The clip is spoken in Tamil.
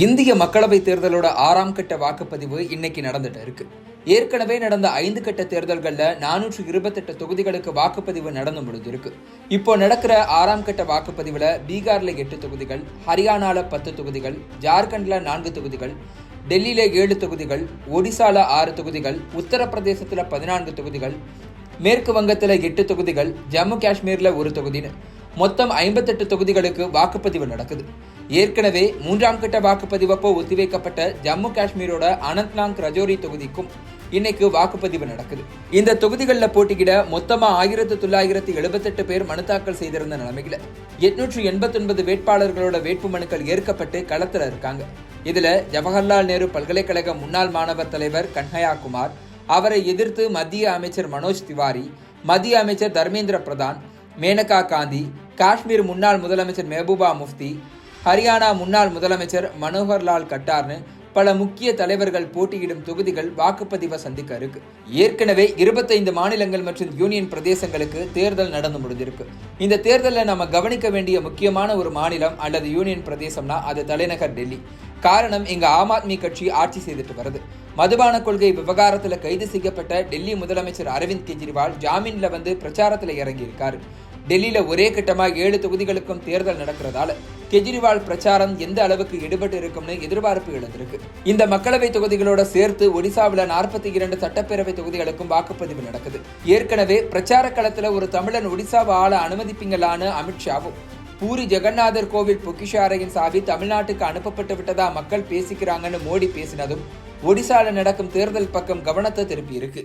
இந்திய மக்களவை தேர்தலோட ஆறாம் கட்ட வாக்குப்பதிவு இன்னைக்கு நடந்துட்டு இருக்கு. ஏற்கனவே நடந்த ஐந்து கட்ட தேர்தல்களில் நானூற்று இருபத்தெட்டு தொகுதிகளுக்கு வாக்குப்பதிவு நடந்து முடிஞ்சிருக்கு. இப்போ நடக்கிற ஆறாம் கட்ட வாக்குப்பதிவில் பீகாரில் எட்டு தொகுதிகள் ஹரியானால பத்து தொகுதிகள் ஜார்க்கண்டில் நான்கு தொகுதிகள் டெல்லியில ஏழு தொகுதிகள் ஒடிசால ஆறு தொகுதிகள் உத்தரப்பிரதேசத்தில் பதினான்கு தொகுதிகள் மேற்கு வங்கத்தில் எட்டு தொகுதிகள் ஜம்மு காஷ்மீரில் ஒரு தொகுதின்னு. மொத்தம் ஐம்பத்தெட்டு தொகுதிகளுக்கு வாக்குப்பதிவு நடக்குது. ஏற்கனவே மூன்றாம் கட்ட வாக்குப்பதிவப்போ ஒத்திவைக்கப்பட்ட ஜம்மு காஷ்மீரோட அனந்த்நாக் ரஜோரி தொகுதிக்கும் இன்னைக்கு வாக்குப்பதிவு நடக்குது. இந்த தொகுதிகளில் போட்டியிட மொத்தமா ஆயிரத்து தொள்ளாயிரத்தி எழுபத்தெட்டு பேர் மனு தாக்கல் செய்திருந்த நிலைமையில எட்நூற்று எண்பத்தொன்பது வேட்பாளர்களோட வேட்பு மனுக்கள் ஏற்கப்பட்டு களத்தில் இருக்காங்க. இதுல ஜவஹர்லால் நேரு பல்கலைக்கழக முன்னாள் மாணவர் தலைவர் கன்ஹயா குமார் அவரை எதிர்த்து மத்திய அமைச்சர் மனோஜ் திவாரி மத்திய அமைச்சர் தர்மேந்திர பிரதான் மேனகா காந்தி காஷ்மீர் முன்னாள் முதலமைச்சர் மெஹபூபா முஃப்தி ஹரியானா முன்னாள் முதலமைச்சர் மனோகர்லால் கட்டார்னு பல முக்கிய தலைவர்கள் போட்டியிடும் தொகுதிகள் வாக்குப்பதிவை சந்திக்க இருக்கு. ஏற்கனவே இருபத்தைந்து மாநிலங்கள் மற்றும் யூனியன் பிரதேசங்களுக்கு தேர்தல் நடந்து முடிஞ்சிருக்கு. இந்த தேர்தலில் நம்ம கவனிக்க வேண்டிய முக்கியமான ஒரு மாநிலம் அல்லது யூனியன் பிரதேசம்னா அது தலைநகர் டெல்லி. காரணம் இங்க ஆம் ஆத்மி கட்சி ஆட்சி செய்துட்டு வருது. மதுபான கொள்கை விவகாரத்தில் கைது செய்யப்பட்ட டெல்லி முதலமைச்சர் அரவிந்த் கெஜ்ரிவால் ஜாமீன்ல வந்து பிரச்சாரத்தில் இறங்கியிருக்காரு. டெல்லியில் ஒரே கட்டமாக ஏழு தொகுதிகளுக்கும் தேர்தல் நடக்கிறதால கெஜ்ரிவால் பிரச்சாரம் எந்த அளவுக்கு ஈடுபட்டு இருக்கும்னு எதிர்பார்ப்பு எழுந்திருக்கு. இந்த மக்களவை தொகுதிகளோட சேர்த்து ஒடிசாவில் நாற்பத்தி இரண்டு சட்டப்பேரவை தொகுதிகளுக்கும் வாக்குப்பதிவு நடக்குது. ஏற்கனவே பிரச்சார களத்தில் ஒரு தமிழன் ஒடிசாவை ஆள அனுமதிப்பீங்களான்னு அமித்ஷாவும் பூரி ஜெகநாதர் கோவில் பொக்கிஷ அறையின் சாவி தமிழ்நாட்டுக்கு அனுப்பப்பட்டு விட்டதா மக்கள் பேசிக்கிறாங்கன்னு மோடி பேசினதும் ஒடிசால நடக்கும் தேர்தல் பக்கம் கவனத்தை திருப்பியிருக்கு